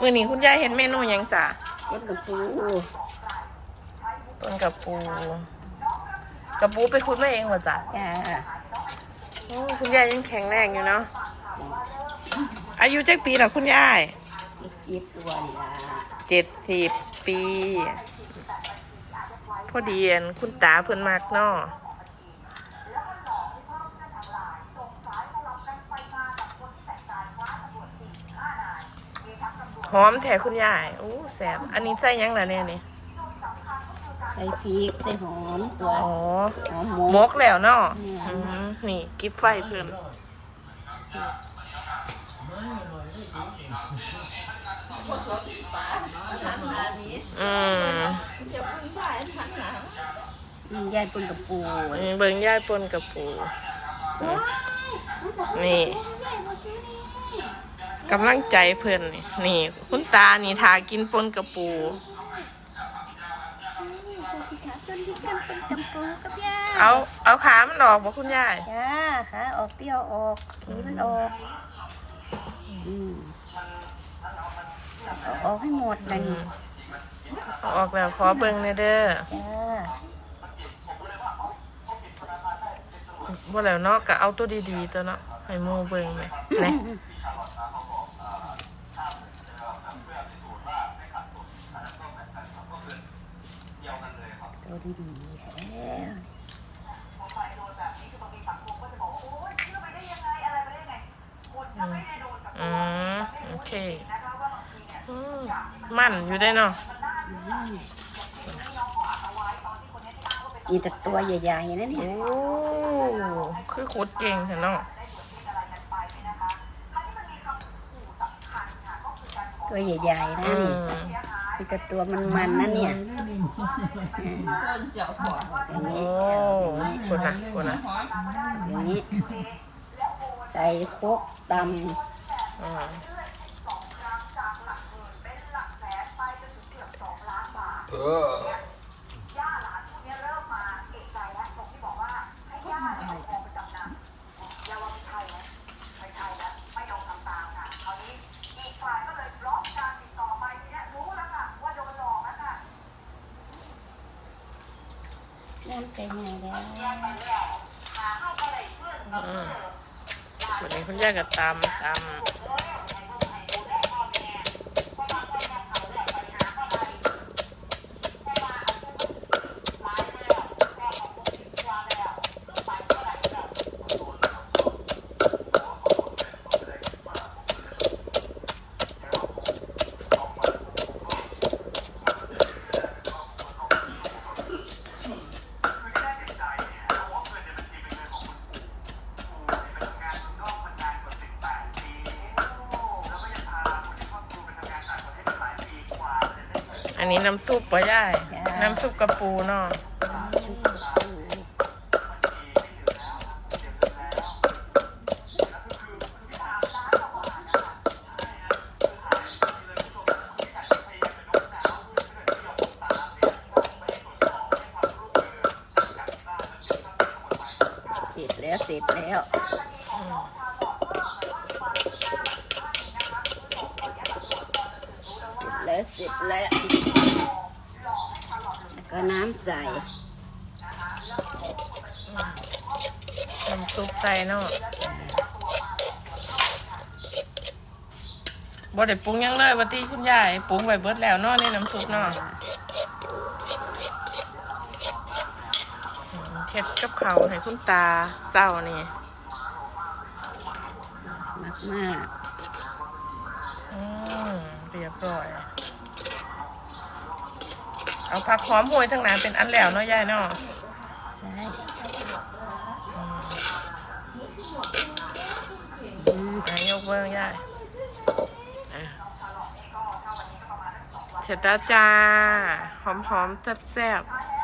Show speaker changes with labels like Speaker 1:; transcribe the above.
Speaker 1: มื้อนี้คุณยายเห็นเมนูหยังจ้ะ
Speaker 2: ต้นกระปู
Speaker 1: ต้นกระปูกระปูไปคุดมาเองเหรอจ๊ะ
Speaker 2: จ้า
Speaker 1: โอ้คุณยายยังแข็งแรงอยู่เนาะอายุจักปีเหรอคุณยาย
Speaker 2: อีกจีบตัวนี่ล่ะ
Speaker 1: เจ็ดสิบปี พอดีอันคุณตาเพิ่นมากเนาะ หอมแถคุณยายโอ้แสบอันนี้ใส่หยังล่ะเนี่ยนี่
Speaker 2: ใส่พริกใส่หอมตัว
Speaker 1: อ๋อ
Speaker 2: หอมห
Speaker 1: ม
Speaker 2: มก
Speaker 1: กแล้วเนาะ
Speaker 2: อืม
Speaker 1: อืมนี่กิฟไฟเพิ่นอืม
Speaker 2: อืมยายต้นกระปู
Speaker 1: นี่เบิ่งยายปนกับปู นี่ กำลังใจเพิ่นนี่นี่ คุณตานี่ทากินปนก
Speaker 2: ระปู
Speaker 1: เอาเอาขามันออกบ่คุณยาย
Speaker 2: จ้าขาออกเปรี้ยวออกขีมันออกอืมเอาออกให้หมดเลย
Speaker 1: เอาออกแล้วขอเบิ่งหน่อยเด้อ
Speaker 2: จ้า
Speaker 1: บ่แล้วเนาะก็เอาตัวดีๆตัวเนาะให้หมู่เบิ่งแหมไห
Speaker 2: ตัวดีๆแท้
Speaker 1: อืมโอเคอืมมันอยู่ได้เนาะ
Speaker 2: มีแต่ตัวใหญ่ๆนะเนี่ย
Speaker 1: โอ้คือขุดเก่งเถอะเนาะ
Speaker 2: ตัวใหญ่ๆนะ
Speaker 1: อื
Speaker 2: นี่
Speaker 1: มี
Speaker 2: แต่ตัวมันๆนะเนี่ย
Speaker 1: โอ้คนนะคนนะ
Speaker 2: อย่างนี้ ใส่โคกต
Speaker 1: อืม
Speaker 3: เออ
Speaker 2: น้ำใจใหญ่แล้ว
Speaker 1: วันนี้คุณย่าก็ตามตาม นนี้น้ำซุปปะย่ายน้ำซุปกระปูเนาะ
Speaker 2: เสร็จแล้วเสร็จแล้ว
Speaker 1: อืม
Speaker 2: แล้วเสร็จแล้วแล้วก็น้ำใส่
Speaker 1: น้ำซุปใส่เนาะบ่ได้ปรุงหยังเลยว่าที่คุณยายปรุงไว้เบิดแล้วเนาะในน้ำซุปเนาะอืมเฮ็ดกับเขาวให้คุณตาเศร้านี่
Speaker 2: มากมาก
Speaker 1: อืมเรียบร้อย เอาผักหอมโหยทั้งนั้นเป็นอันแล้วเนาะยายเนาะ
Speaker 2: ใช่
Speaker 1: อืม
Speaker 2: อืม
Speaker 1: อะยกเบิ้งยายเสร็จแล้วจ้า หอมๆแซ่บๆ